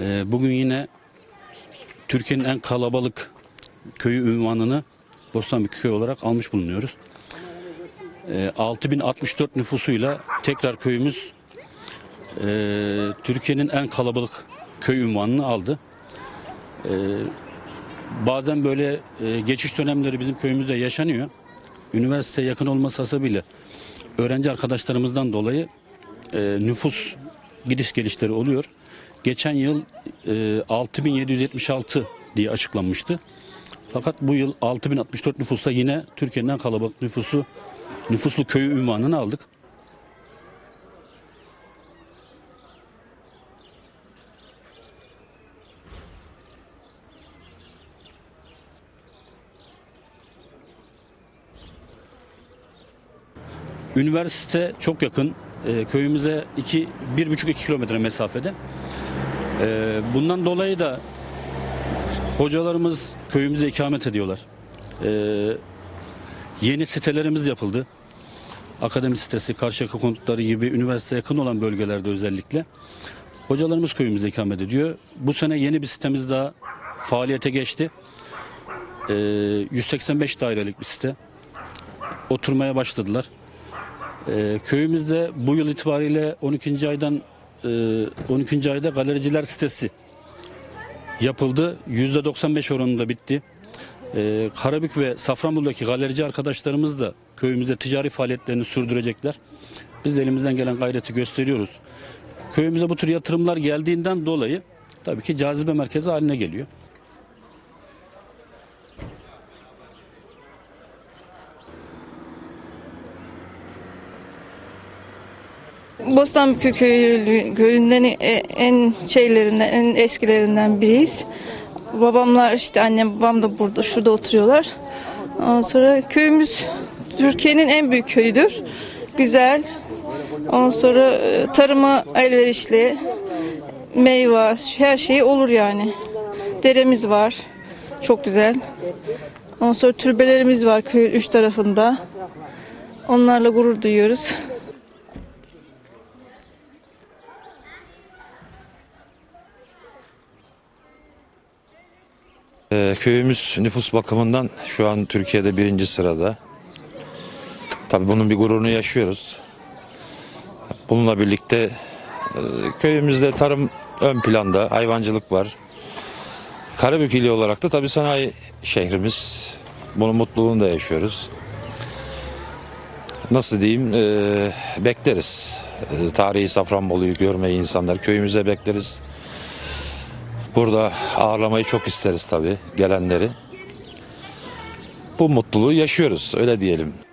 Ee, bugün yine Türkiye'nin en kalabalık köyü ünvanını Bostanbük köy olarak almış bulunuyoruz. Ee, 6064 nüfusuyla tekrar köyümüz e, Türkiye'nin en kalabalık köy ünvanını aldı. Ee, bazen böyle e, geçiş dönemleri bizim köyümüzde yaşanıyor. Üniversiteye yakın olması hasebiyle öğrenci arkadaşlarımızdan dolayı e, nüfus gidiş gelişleri oluyor. Geçen yıl e, 6776 diye açıklanmıştı. Fakat bu yıl 6064 nüfusla yine Türkiye'nin en kalabalık nüfusu nüfuslu köyü ünvanını aldık. Üniversite çok yakın. E, köyümüze iki, bir buçuk iki kilometre mesafede. E, bundan dolayı da hocalarımız köyümüze ikamet ediyorlar. E, yeni sitelerimiz yapıldı. Akademi sitesi, Karşıyaka konutları gibi üniversiteye yakın olan bölgelerde özellikle. Hocalarımız köyümüze ikamet ediyor. Bu sene yeni bir sitemiz daha faaliyete geçti. E, 185 dairelik bir site. Oturmaya başladılar. Ee, köyümüzde bu yıl itibariyle 12. aydan e, 12. ayda galericiler sitesi yapıldı. %95 oranında bitti. Ee, Karabük ve Safranbolu'daki galerici arkadaşlarımız da köyümüzde ticari faaliyetlerini sürdürecekler. Biz de elimizden gelen gayreti gösteriyoruz. Köyümüze bu tür yatırımlar geldiğinden dolayı tabii ki cazibe merkezi haline geliyor. Bostanbükü köyü, köyünden e- en şeylerinden, en eskilerinden biriyiz. Babamlar işte annem babam da burada şurada oturuyorlar. Ondan sonra köyümüz Türkiye'nin en büyük köyüdür. Güzel. Ondan sonra e, tarıma elverişli. Meyve, her şey olur yani. Deremiz var. Çok güzel. Ondan sonra türbelerimiz var köyün üç tarafında. Onlarla gurur duyuyoruz. Köyümüz nüfus bakımından şu an Türkiye'de birinci sırada. Tabii bunun bir gururunu yaşıyoruz. Bununla birlikte e, köyümüzde tarım ön planda, hayvancılık var. Karabük ili olarak da tabii sanayi şehrimiz. Bunun mutluluğunu da yaşıyoruz. Nasıl diyeyim, e, bekleriz. E, tarihi Safranbolu'yu görmeyi insanlar köyümüze bekleriz. Burada ağırlamayı çok isteriz tabii gelenleri. Bu mutluluğu yaşıyoruz öyle diyelim.